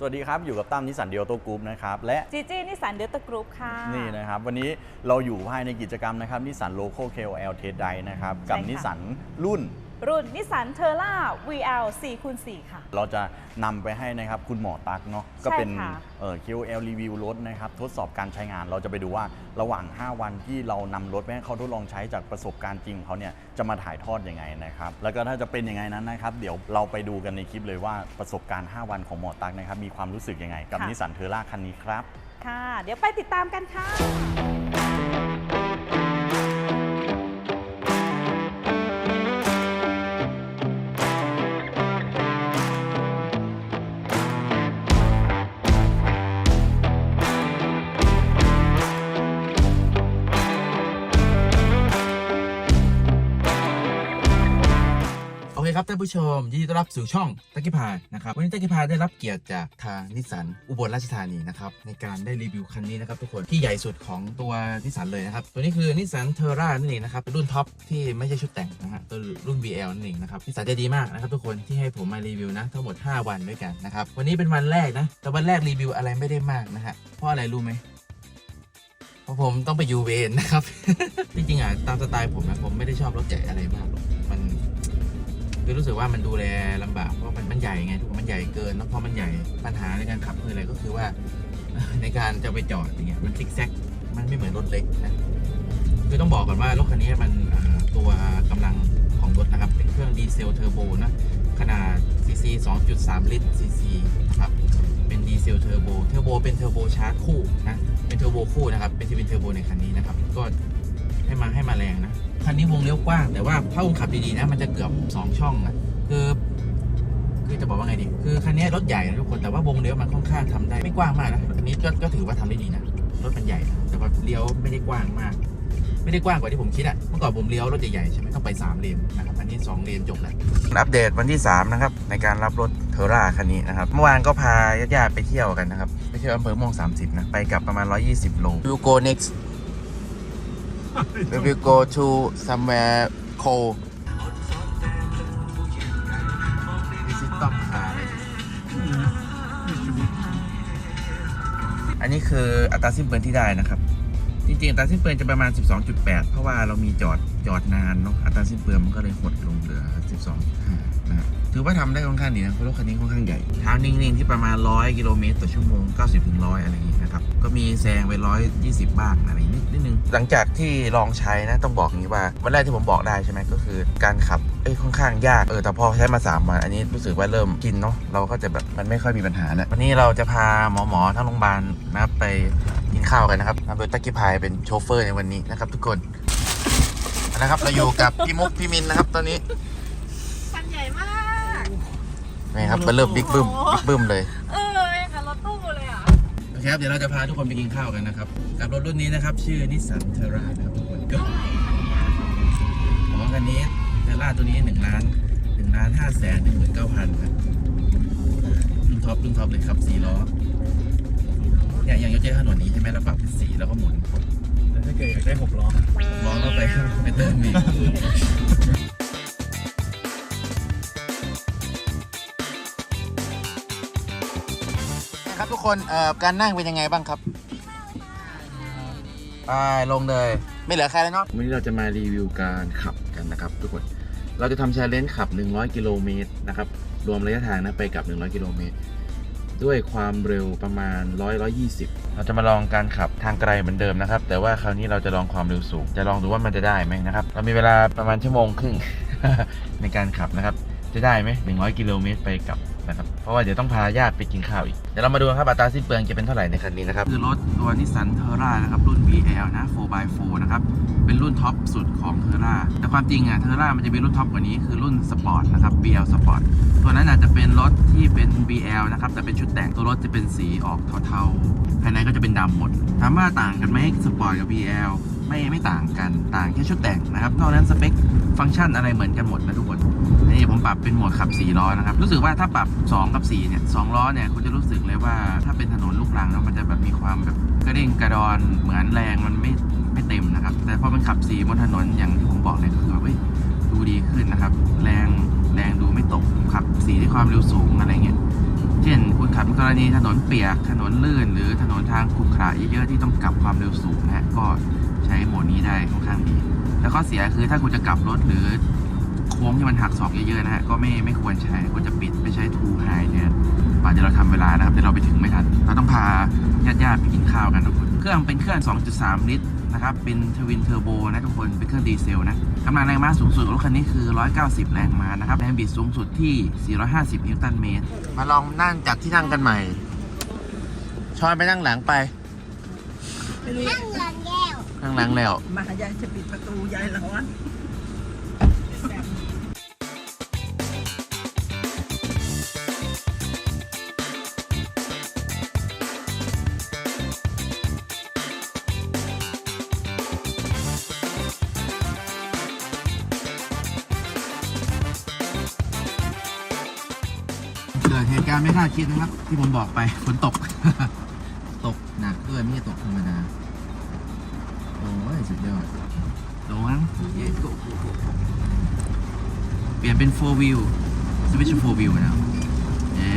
สวัสดีครับ อยู่กับตั้มนิสสันเดียโตกรุ๊ปนะครับและจีจี้นิสสันเดลต้ากรุ๊ปค่ะ นี่นะครับวันนี้เราอยู่ภายในกิจกรรมนะครับนิสสันโลโก้ KOL Test Drive นะครับกับใช่ค่ะ นิสสันรุ่น รุ่นนิสสันเทอร่า VL 4คูณ4ค่ะ เราจะนำไปให้นะครับคุณหมอตักเนาะก็เป็นค่ะเอ่อ KOL รีวิวรถนะครับทดสอบการใช้งานเราจะไปดูว่าระหว่าง 5 วันที่เรานำรถไปให้เขาทดลองใช้จากประสบการณ์จริงของเขาเนี่ยจะมาถ่ายทอดยังไงนะครับ แล้วก็ถ้าจะเป็นยังไงนั้นนะครับ เดี๋ยวเราไปดูกันในคลิปเลยว่าประสบการณ์ 5 วันของหมอตักนะครับมีความรู้สึกยังไงกับนิสสันเทอร่าคันนี้ครับ ค่ะ เดี๋ยวไปติดตามกันค่ะ โอเครับท่านผู้ชมยินดีต้อนรับสู่ช่องตักกิพายนะครับวันนี้ตักกิพายได้รับเกียรติจากทางนิสสันอุบลราชธานีนะครับในการได้รีวิวคันนี้นะครับทุกคนที่ใหญ่สุดของตัวนิสสันเลยนะครับตัวนี้คือนิสสันเทอร่านั่นเองนะครับเป็นรุ่นท็อปที่ไม่ใช่ชุดแต่งนะฮะตัวรุ่น VL นั่นเองนะครับนิสสันใจดีมากนะครับทุกคนที่ให้ผมมารีวิวนะทั้งหมด 5 วันด้วยกันนะครับวันนี้เป็นวันแรกนะแต่วันแรกรีวิวอะไรไม่ได้มากนะฮะเพราะอะไรรู้ไหมเพราะผมต้องไปยูเวนนะครับจริงๆอะตามสไตล์ผมนะผมไม่ได้ชอบรถใหญ่อะไรมากหรอกมัน คือรู้สึกว่ามันดูแลลำบากเพราะมันมันใหญ่ไงทุกคนมันใหญ่เกินแล้วพอมันใหญ่ปัญหาในการขับคืออะไรก็คือว่า ในการจะไปจอดอย่างเงี้ยมันซิกแซกมันไม่เหมือนรถเล็กนะคือต้องบอกก่อนว่ารถคันนี้มันตัวกำลังของรถนะครับ เป็นเครื่องดีเซลเทอร์โบนะขนาดซีซี2.3 ลิตรซีซีครับเป็นดีเซลเทอร์โบเทอร์โบเป็นเทอร์โบชาร์จคู่นะเป็นเทอร์โบคู่นะครับเป็นที่เป็นเทอร์โบในคันนี้นะครับก็ ให้มาให้มาแรงนะคันนี้วงเลี้ยวกว้าง แต่ว่าถ้าคุณขับดีๆนะ มันจะเกือบ 2 ช่องอะคือคือจะบอกว่าไงดี คือคันนี้รถใหญ่นะทุกคนแต่ว่าวงเลี้ยวมันค่อนข้างทำได้ไม่กว้างมากนะอันนี้ก็ก็ถือว่าทำได้ดีนะรถมันใหญ่นะแต่ว่าเลี้ยวไม่ได้กว้างมาก ไม่ได้กว้างกว่าที่ผมคิดอะเมื่อก่อนผมเลี้ยวรถใหญ่ๆใช่ไหมต้องไป 3 เลนนะครับอันนี้ 2 เลนจบแล้วอัปเดตวันที่ 3 นะครับ ในการรับรถเทอร่าคันนี้นะครับ เมื่อวานก็พาญาติๆไปเที่ยวกันนะครับไปเที่ยวอำเภอม่วง30นะไปกลับประมาณ 120 โล We will go next we will go to somewhere cold visit top car อันนี้คืออัตราสิ้นเปลืองที่ได้นะครับ จริงๆอัตราสิ้นเปลืองจะประมาณ 12.8 เพราะว่าเรามีจอดจอดนานเนาะอัตราสิ้นเปลืองมันก็เลยหดลงเหลือ 12.5 ถือว่าทำได้ค่อนข้างดีนะเพราะรถคันนี้ค่อนข้างใหญ่ทางนิ่งๆที่ประมาณ 100 กิโลเมตรต่อชั่วโมง 90ถึง100 อะไรอย่างนี้นะครับ ก็มีแซงไป 120 บ้างอะไรนิดนิดนึง หลังจากที่ลองใช้นะต้องบอกอย่างนี้ว่าวันแรกที่ผมบอกได้ใช่ไหมก็คือการขับเอ้ยค่อนข้างยากเออแต่พอใช้มา3วันอันนี้รู้สึกว่าเริ่มกินเนาะเราก็จะแบบมันไม่ค่อยมีปัญหาแล้ววันนี้เราจะพาหมอหมอๆทั้งโรงพยาบาลนะครับไปกินข้าวกันนะครับนำโดยตักกิพายเป็นโชเฟอร์ในวันนี้นะครับทุกคนนะครับเราอยู่กับพี่มุกพี่มินนะครับตอนนี้คันใหญ่มาก นี่ครับมันเริ่มบิ๊กบึ้มบิ๊กบึ้มเลย เออยังกับรถตู้เลยอะ โอเคครับเดี๋ยวเราจะพาทุกคนไปกินข้าวกันนะครับ กับรถรุ่นนี้นะครับ ชื่อนิสสันเทอร่านะครับทุกคนก็ของคันนี้เทอร่าตัวนี้หนึ่งล้านหนึ่งล้านห้าแสนหนึ่งหมื่นเก้าพันครับรุ่นท็อปรุ่นท็อปเลยครับสี่ล้อเนี่ยอย่างยกเจ๊ถนนนี้ใช่ไหมเราปรับเป็นสีแล้วก็หมุนแต่ถ้าเกิดอยากได้หกล้อล้อก็ไปไปเติมอีก ครับทุกคนเอ่อการนั่งเป็นยังไงบ้างครับไปลงเลย ไม่เหลือใครแล้วเนาะวันนี้เราจะมารีวิวการขับกันนะครับ ทุกคน เราจะทำชาเลนจ์ขับ 100 กิโลเมตรนะครับ รวมระยะทางนะไปกลับ 100 กิโลเมตร ด้วยความเร็วประมาณ 100 120 เราจะมาลองการขับทางไกลเหมือนเดิมนะครับ แต่ว่าคราวนี้เราจะลองความเร็วสูง จะลองดูว่ามันจะได้ไหมนะครับ เรามีเวลาประมาณชั่วโมงครึ่ง ในการขับนะครับ จะได้ไหม100 กิโลเมตรไปกลับนะครับ เพราะว่าเดี๋ยวต้องพาญาติไปกินข้าวอีกเดี๋ยวเรามาดูครับอัตราสิ้นเปลืองจะเป็นเท่าไหร่ในคันนี้นะครับคือรถตัวนิสสันเทอร่านะครับรุ่น VL นะ 4x4 นะครับเป็นรุ่นท็อปสุดของเทอร่าแต่ความจริงอะเทอร่ามันจะมีรุ่นท็อปกว่านี้คือรุ่นสปอร์ตนะครับ BL Sport ตัวนั้นอาจจะเป็นรถที่เป็น BL นะครับแต่เป็นชุดแต่งตัวรถจะเป็นสีออกเทาๆภายในก็จะเป็นดำหมดถามว่าต่างกันไหมสปอร์ตกับ BL ไม่ไม่ต่างกันต่างแค่ชุดแต่งนะครับนอกนั้นสเปคฟังก์ชันอะไรเหมือนกันหมดนะทุกคน นนี้ผมปรับเป็นโหมดขับ4ล้อนะครับ รู้สึกว่าถ้าปรับ 2 กับ4เนี่ย2ล้อเนี่ยคุณจะรู้สึกเลยว่าถ้าเป็นถนนลูกรังแล้วมันจะแบบมีความแบบกระเด้งกระดอนเหมือนแรงมันไม่ไม่เต็มนะครับ แต่พอมันขับ4บนถนนอย่างที่ผมบอกเลยก็คือว่าดูดีขึ้นนะครับ แรงแรงดูไม่ตกขับ4ที่ความเร็วสูงอะไรเงี้ยเช่นคุณขับกรณีถนนเปียกถนนลื่น หรือถนนทางขรุขระเยอะๆที่ต้องกลับความเร็วสูงนะฮะก็ใช้โหมดนี้ได้ค่อนข้างดี แล้วข้อเสียคือถ้าคุณจะกลับรถหรือ ค้งที่มันหักศอกเยอะๆนะฮะก็ไม่ไม่ควรใช้ควรจะปิดไม่ใช้ทูไฮเนี่ยป่านจะเราทำเวลานะครับแต่เราไปถึงไม่ทันเราต้องพาญาติๆไปกินข้าวกันทุกคนเครื่องเป็นเครื่อง 2.3 ลิตรนะครับเป็นทวินเทอร์โบนะทุกคนเป็นเครื่องดีเซลนะกำลังแรงม้าสูงสุดของรถคันนี้คือ 190 แรงม้านะครับแรงบิดสูงสุดที่ 450 นิวตันเมตร มาลองนั่งจากที่นั่งกันใหม่ชอนไปนั่งหลังไปนั่งหลังแก้วนั่งหลังแล้วมายายจะปิดประตูยายร้อน การณ์ไม่คาดคิดนะครับ ที่ผมบอกไปฝนตก ตกหนักด้วยไม่ใช่ตกธรรมดา โอ้ยสุดยอดลงมั้งเย้โกเปลี่ยนเป็น4 wheel switch to 4 wheel แล้วเย้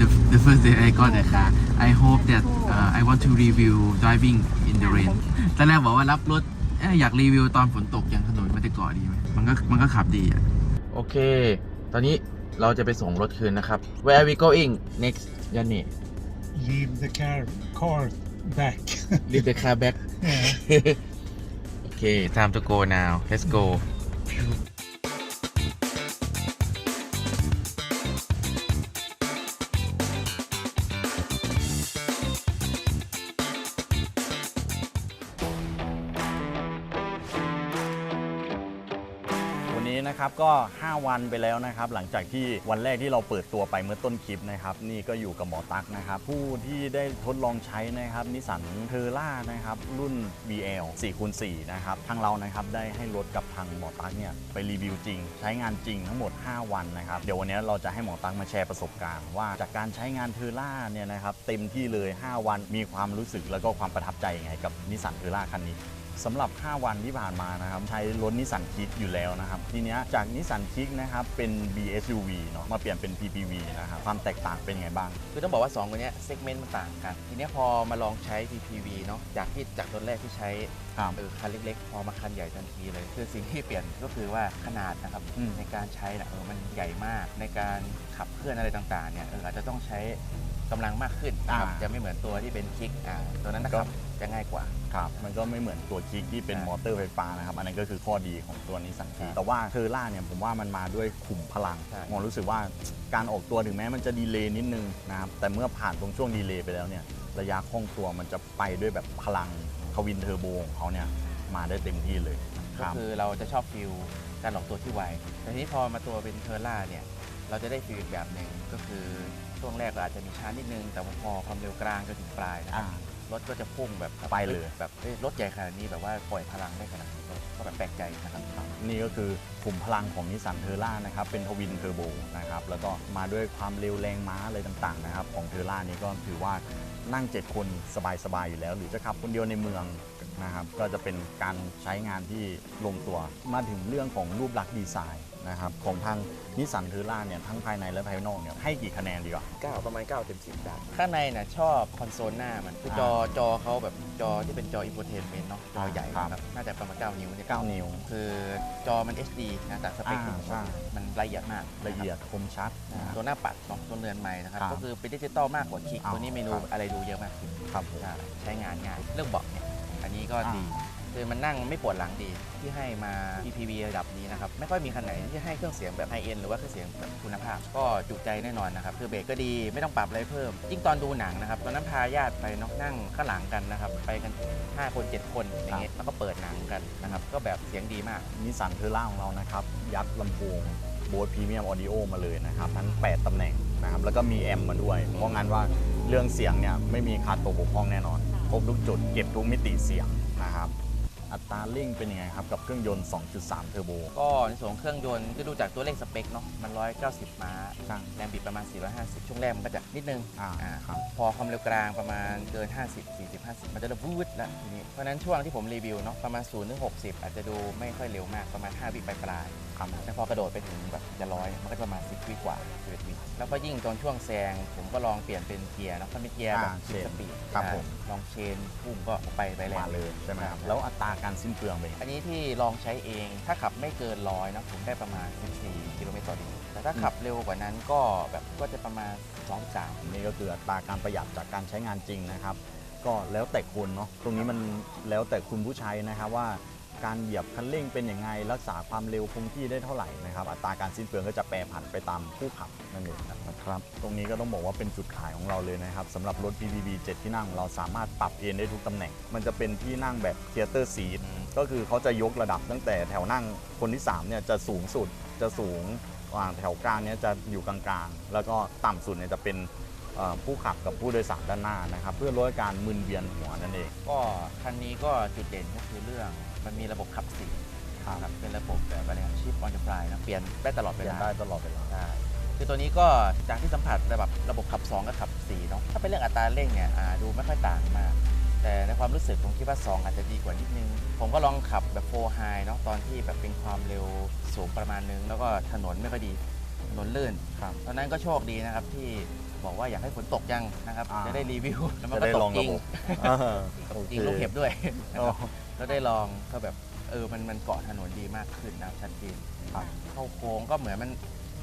the the first day I got the car I hope that uh, I want to review driving in the rain ตอนแรกบอกว่ารับรถอยอยากรีวิวตอนฝนตกอย่างถนนมันจะเกาะดีไหมมันก็มันก็ขับดีอะ โอเค ตอนนี้เราจะไปส่งรถคืนนะครับ Where are we going next ยันนี่ leave the car car back leave the car back yeah. okay time to go now let's go นะครับก็ 5 วันไปแล้วนะครับ หลังจากที่วันแรกที่เราเปิดตัวไปเมื่อต้นคลิปนะครับ นี่ก็อยู่กับหมอตั๊กนะครับ ผู้ที่ได้ทดลองใช้นะครับนิสสันเทอร่านะครับ รุ่น BL 4คูณ4นะครับ ทางเรานะครับได้ให้รถกับทางหมอตั๊กเนี่ยไปรีวิวจริง ใช้งานจริงทั้งหมด 5 วันนะครับ เดี๋ยววันนี้เราจะให้หมอตั๊กมาแชร์ประสบการณ์ ว่าจากการใช้งานเทอร่าเนี่ยนะครับเต็มที่เลย 5 วันมีความรู้สึกแล้วก็ความประทับใจยังไงกับนิสสันเทอร่าคันนี้ สำหรับ 5 วันที่ผ่านมานะครับใช้รถนิสสันคิกอยู่แล้วนะครับทีเนี้ยจากนิสสันคิกนะครับเป็น BSUV เนาะมาเปลี่ยนเป็น PPV นะครับความแตกต่างเป็นยังไงบ้าง คือต้องบอกว่า2ตัวเนี้ยเซกเมนต์มันต่างกัน ทีเนี้ยพอมาลองใช้ PPV เนาะจากที่จากรถแรกที่ใช้ครับเออคันเล็กๆ พอมาคันใหญ่ทันทีเลย คือสิ่งที่เปลี่ยนก็คือว่าขนาดนะครับอืม ในการใช้นะเออมันใหญ่มากในการขับเคลื่อนอะไรต่างๆเนี่ยเอออาจจะต้องใช้กำลังมากขึ้นนะครับอ่า จะไม่เหมือนตัวที่เป็นคิกอ่าตัวนั้นนะครับ จะง่ายกว่า ครับ มันก็ไม่เหมือนตัวคิกที่เป็นใช่ มอเตอร์ไฟฟ้านะครับ อันนั้นก็คือข้อดีของตัวนิสสันคิกใช่แต่ว่าเทอร่าเนี่ยผมว่ามันมาด้วยขุมพลัง ใช่ มองรู้สึกว่าการออกตัวถึงแม้มันจะดีเลย์นิดนึงนะครับ แต่เมื่อผ่านตรงช่วงดีเลย์ไปแล้วเนี่ย ระยะคล่องตัวมันจะไปด้วยแบบพลังทวินเทอร์โบของเขาเนี่ยมาได้เต็มที่เลยคก็รับ คือเราจะชอบฟิลการออกตัวที่ไว แต่ทีนี้พอมาตัวเป็นเทอร่าเนี่ย เราจะได้ฟิลอีกแบบหนึ่งก็คือช่วงแรกก็อาจจะมีช้านิดนึง แต่พอความเร็วกลางจนถึงปลายนะคอ่า รับรถก็จะพุ่งแบบไปเลย แบบเอ้ยรถใหญ่ขนาดนี้แบบว่าปล่อยพลังได้ขนาดนี้ก็ก็แบบแปลกใจนะครับ นี่ก็คือกลุ่มพลังของนิสสันเทอร่านะครับ เป็นทวินเทอร์โบนะครับ แล้วก็มาด้วยความเร็วแรงม้าอะไรต่างๆนะครับ ของเทอร่านี้ก็ถือว่านั่ง 7 คนสบาย ๆ อยู่แล้ว หรือจะขับคนเดียวในเมืองนะครับ ก็จะเป็นการใช้งานที่ลงตัว มาถึงเรื่องของรูปลักษณ์ดีไซน์ นะครับของทางนิสสันเทอร่าเนี่ยทั้งภายในและภายนอกเนี่ยให้กี่คะแนนดีกว่า 9 ประมาณ 9 เต็ม 10 ได้ ข้างในน่ะชอบคอนโซลหน้ามันคือจอจอเขาแบบจอที่เป็นจออินโฟเทนเมนต์เนาะจอใหญ่ครับนะครับน่าจะประมาณ 9 นิ้วเนี่ย9 นิ้ว คือจอมัน HD นะแต่สเปคอ่าใช่มันละเอียดมากละเอียดคมชัดนะครับตัวหน้าปัดเนาะตัวเรือนใหม่นะครับครับก็คือเป็นดิจิตอลมากกว่าคลิกอ๋อตัวนี้เมนูครับ อะไรดูเยอะมากขึ้นครับผม ใช่ใช้งานง่ายเรื่องเบาะเนี่ยอันนี้ก็อ่าดี คือมันนั่งไม่ปวดหลังดีที่ให้มา EPV ระดับนี้นะครับ ไม่ค่อยมีคันไหนที่ให้เครื่องเสียงแบบไฮเอ็นหรือว่าเครื่องเสียงแบบคุณภาพ ก็จุใจแน่นอนนะครับ คือเบรกก็ดีไม่ต้องปรับอะไรเพิ่ม ยิ่งตอนดูหนังนะครับ ตอนนั้นพาญาติไปเนาะนั่งข้างหลังกันนะครับ ไปกัน 5 คน 7 คนอย่างเงี้ยแล้วก็เปิดหนังกันนะครับ ก็แบบเสียงดีมากนิสสันเทอร่าของเรานะครับ ยัดลำโพงโบสพรีเมียมออดิโอมาเลยนะครับทั้ง8ตำแหน่งนะครับแล้วก็มีแอมมาด้วย เพราะงั้นว่าเรื่องเสียงเนี่ยไม่มีขาดตกบกพร่องแน่นอนครบทุกจุดเก็บทุกมิติเสียงนะครับ อัตราเร่งเป็นยังไงครับ กับเครื่องยนต์ 2.3 เทอร์โบ ก็ในส่วนของเครื่องยนต์ก็ดูจากตัวเลขสเปคเนาะมัน 190 ม้า ครับ แรงบิดประมาณ 450 ช่วงแรกมันก็จะนิดนึงอ่าอ่าครับ พอความเร็วกลางประมาณเกิน 50 40 50 มันจะเริ่มวืดแล้วทีนี้เพราะฉะนั้นช่วงที่ผมรีวิวเนาะประมาณ0ถึง60 อาจจะดูไม่ค่อยเร็วมากประมาณ 5 วิปลายๆ ครับ แต่พอกระโดดไปถึงแบบจะร้อยมันก็จะประมาณ10วิกว่า11วิแล้วก็ยิ่งตอนช่วงแซงผมก็ลองเปลี่ยนเป็นเกียร์เนาะถ้าเป็นเกียร์แบบอ่าสิบเชนสปีดครับอ่าผมลองเชนพุ่มก็ไปไปแรง มาเลยใช่ไหมครับใช่แล้วอัตราการสิ้นเปลืองไปอันนี้ที่ลองใช้เองถ้าขับไม่เกินร้อยนะผมได้ประมาณ 14 กิโลเมตรต่อลิตรแต่ถ้าขับเร็วกว่านั้นก็แบบก็จะประมาณ2-3นี่ก็คืออัตราการประหยัดจากการใช้งานจริงนะครับ ก็แล้วแต่คนเนาะตรงนี้มันแล้วแต่คุณผู้ใช้นะครับว่า การเหยียบคันเร่งเป็นยังไง รักษาความเร็วคงที่ได้เท่าไหร่นะครับ อัตราการสิ้นเปลืองก็จะแปรผันไปตามผู้ขับนั่นเองนะครับ ตรงนี้ก็ต้องบอกว่าเป็นจุดขายของเราเลยนะครับสำหรับรถ PPV 7 ที่นั่งเราสามารถปรับเอนได้ทุกตำแหน่ง มันจะเป็นที่นั่งแบบเทเตอร์ซีทก็คือเขาจะยกระดับตั้งแต่แถวนั่งคนที่3เนี่ยจะสูงสุดจะสูงแถวกลางเนี่ยจะอยู่กลางๆ แล้วก็ต่ำสุดเนี่ยจะเป็นผู้ขับกับผู้โดยสารด้านหน้านะครับ เพื่อลดการมึนเวียนหัวนั่นเอง ก็คันนี้ก็จุดเด่นก็คือเรื่อง มันมีระบบขับสีครับเป็นระบบแบบอะไรชิปออนเดอร์ฟลายนะเปลี่ยนได้ตลอดเปเวลี่ยนลาได้ตลอดเวลา ใช่คือตัวนี้ก็จากที่สัมผัสแบบระบบขับ 2 กับขับ4เนาะถ้าเป็นเรื่องอัตราเร่งเนี่ยอ่าดูไม่ค่อยต่างมาก แต่ในความรู้สึกผมคิดว่า 2 อาจจะดีกว่านิดนึง ผมก็ลองขับแบบโฟไฮเนาะตอนที่แบบเป็นความเร็วสูงประมาณนึง แล้วก็ถนนไม่ค่อยดีถนนลื่นครับตอนนั้นก็โชคดีนะครับที่ บอกว่าอยากให้ฝนตกยังนะครับ อ่า จะได้รีวิวแล้วมันจะก็ได้ตลกองจระริงบบเออโอจเคริงลูกเห็บด้วยนะอ๋คอรับแล้วได้ลองก็แบบเออมันมันเกาะถนนดีมากขึ้นนะชัดเจนครับ เข้าโค้งก็เหมือนมัน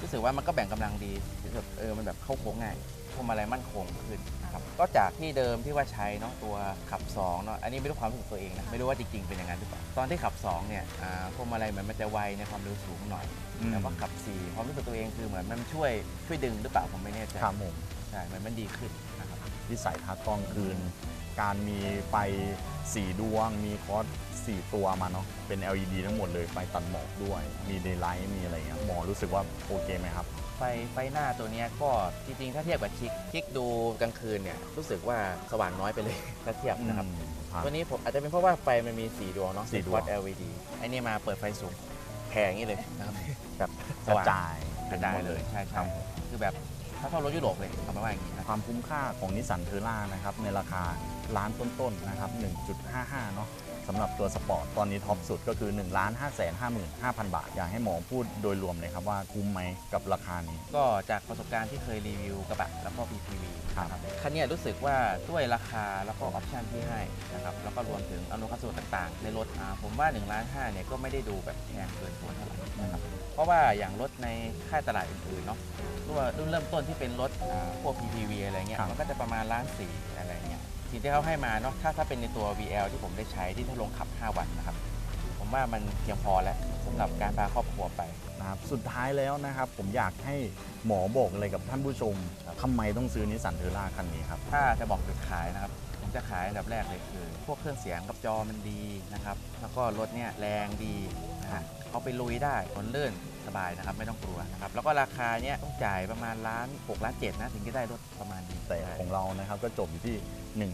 รู้สึกว่ามันก็แบ่งกำลังดีรู้สึกเออมันแบบเข้าโค้งง่าย พวงมาลัยมั่นคงขึ้นนะครับก็จากที่เดิมที่ว่าใช้เนาะตัวขับ2เนาะอันนี้ไม่รู้ความรู้สึกตัวเองนะไม่รู้ว่าจริงๆเป็นอย่างนั้นหรือเปล่าตอนที่ขับ2เนี่ยอ่าพวงมาลัยเหมือนมันจะไวในความเร็วสูงหน่อยอืมแต่ว่าขับ4ความรู้สึกตัวเองคือเหมือนมันช่วยช่วยดึงหรือเปล่าผมไม่แน่ใจครับผมใช่มันมันดีขึ้นนะครับ วิสัยทัศน์กลางคืน การมีไฟสีดวง มีคอร์สสี่ตัวมาเนาะเป็น LED ทั้งหมดเลย ไฟตัดหมอกด้วย มีเดย์ไลท์มีอะไรเงี้ยหมอรู้สึกว่าโอเคไหมครับ ไฟไฟหน้าตัวเนี้ยก็จริงๆ ถ้าเทียบกับชิคชิคดูกลางคืนเนี่ยรู้สึกว่าสว่างน้อยไปเลย ถ้าเทียบนะครับอืมครับตัวนี้ผมอาจจะเป็นเพราะว่าไฟมันมี4ดวงเนาะสี่ดวงวัด LED ไอ้นี่มาเปิดไฟสูงแผ่อย่างนี้เลยนะครับแบบกสระว่างจายกระจายเลยใช่คใช่รับคือแบบถ้า เท่ารถยุโรปเลยเอาไปว่าอย่างนี้นะความคุ้มค่าของนิสสันเทอร่านะครับในราคา ล้านต้นๆนะครับ 1.55 เนาะสำหรับตัวสปอร์ตตอนนี้ท็อปสุดก็คือ 1 5 5 5 5 0 0 บาท อยากให้หมอพูดโดยรวมเลยครับว่าคุ้มไหมกับราคานี้ ก็จากประสบการณ์ที่เคยรีวิวกระบะแล้วก็ PPV ครับนะครับคันเนี้ยรู้สึกว่าด้วยราคาแล้วก็ออปชันที่ให้นะครับแล้วก็รวมถึงอำนวยความสะดวกต่างๆ ในรถอ่าผมว่า1ล้าน5เนี่ยก็ไม่ได้ดูแบบแพงเกินตัวเท่าไหร่นะครับเพราะว่าอย่างรถในค่ายตลาดอื่นๆเนาะตัวรุ่นเริ่มต้นที่เป็นรถอ่าพวก PPV อะไรเงี้ยครับมันก็จะประมาณล้านสี่อะไรเงี้ย สิ่งที่เขาให้มาเนาะถ้าถ้าเป็นในตัว VL ที่ผมได้ใช้ที่ทดลองขับ 5 วันนะครับ ผมว่ามันเพียงพอแล้วสำหรับการพาครอบครัวไป นะครับสุดท้ายแล้วนะครับผมอยากให้หมอบอกอะไรกับท่านผู้ชมทำไมต้องซื้อนิสสันเทอร่าคันนี้ครับ ถ้าจะบอกจุดขายนะครับ ผมจะขายอันดับแรกเลยคือ พวกเครื่องเสียงกับจอมันดีนะครับ แล้วก็รถเนี่ยแรงดีนะฮะเขาไปลุยได้ผลลื่นสบายนะครับ ไม่ต้องกลัวนะครับ แล้วก็ราคาเนี่ยต้องจ่ายประมาณล้าน6ล้าน7นะถึงจะได้รถประมาณนี้แต่ของเรานะครับก็จบอยู่ที่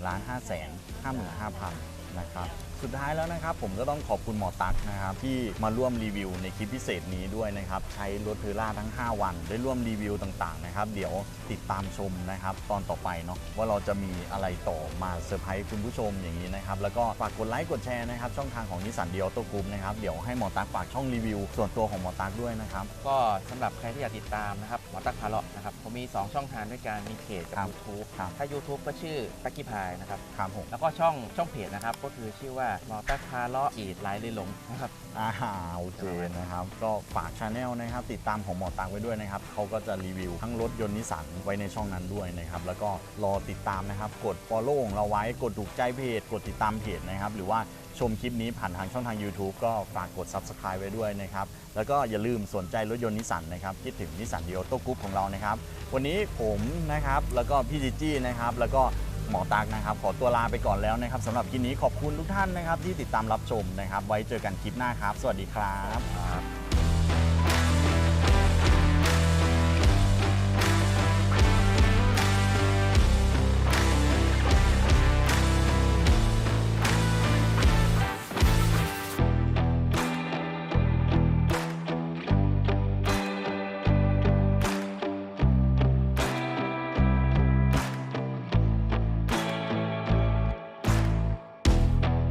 1ล้าน5แสน55,000นะครับ สุดท้ายแล้วนะครับผมก็ต้องขอบคุณหมอตั๊กนะครับที่มาร่วมรีวิวในคลิปพิเศษนี้ด้วยนะครับใช้รถเทอร่าทั้ง 5 วัน ได้ร่วมรีวิวต่างๆนะครับเดี๋ยวติดตามชมนะครับตอนต่อไปเนาะว่าเราจะมีอะไรต่อมาเซอร์ไพรส์คุณผู้ชมอย่างนี้นะครับแล้วก็ฝากกดไลค์กดแชร์นะครับช่องทางของนิสสันเดีย t โตกรุ๊ปนะครับเดี๋ยวให้หมอตั๊กฝากช่องรีวิว ส่วนตัวของหมอตั๊กด้วยนะครับ ก็สำหรับใครที่อยากติดตามนะครับหมอตักพาเลาะนะครับผมมี 2 ช่องทางด้วยกันมีเพจกับ ครับ YouTube ครับ ถ้า YouTube ก็ชื่อตักกี้พายนะครับ ครับผมแล้วก็ช่องช่องเพจนะครับก็คือชื่อว่าหมอตักพาเลาะอีดไลน์เลยหลงนะครับอ่าโอเคนะครับ ก็ฝากชาแนลนะครับ ติดตามของหมอตังไว้ด้วยนะครับ เขาก็จะรีวิวทั้งรถยนต์นิสสันไว้ในช่องนั้นด้วยนะครับ แล้วก็รอติดตามนะครับ กด follow ของเราไว้ กดถูกใจเพจ กดติดตามเพจนะครับ หรือว่าชมคลิปนี้ผ่านทางช่องทาง YouTube ก็ฝากกด subscribe ไว้ด้วยนะครับ แล้วก็อย่าลืมสนใจรถยนต์นิสสันนะครับคิดถึงนิสสันดีโอโต้กรุ๊ปของเรานะครับ วันนี้ผมนะครับ แล้วก็พี่จิจี้นะครับ แล้วก็ หมอตักนะครับ ขอตัวลาไปก่อนแล้วนะครับสำหรับคลิปนี้ขอบคุณทุกท่านนะครับที่ติดตามรับชมนะครับ ไว้เจอกันคลิปหน้าครับ สวัสดีครับ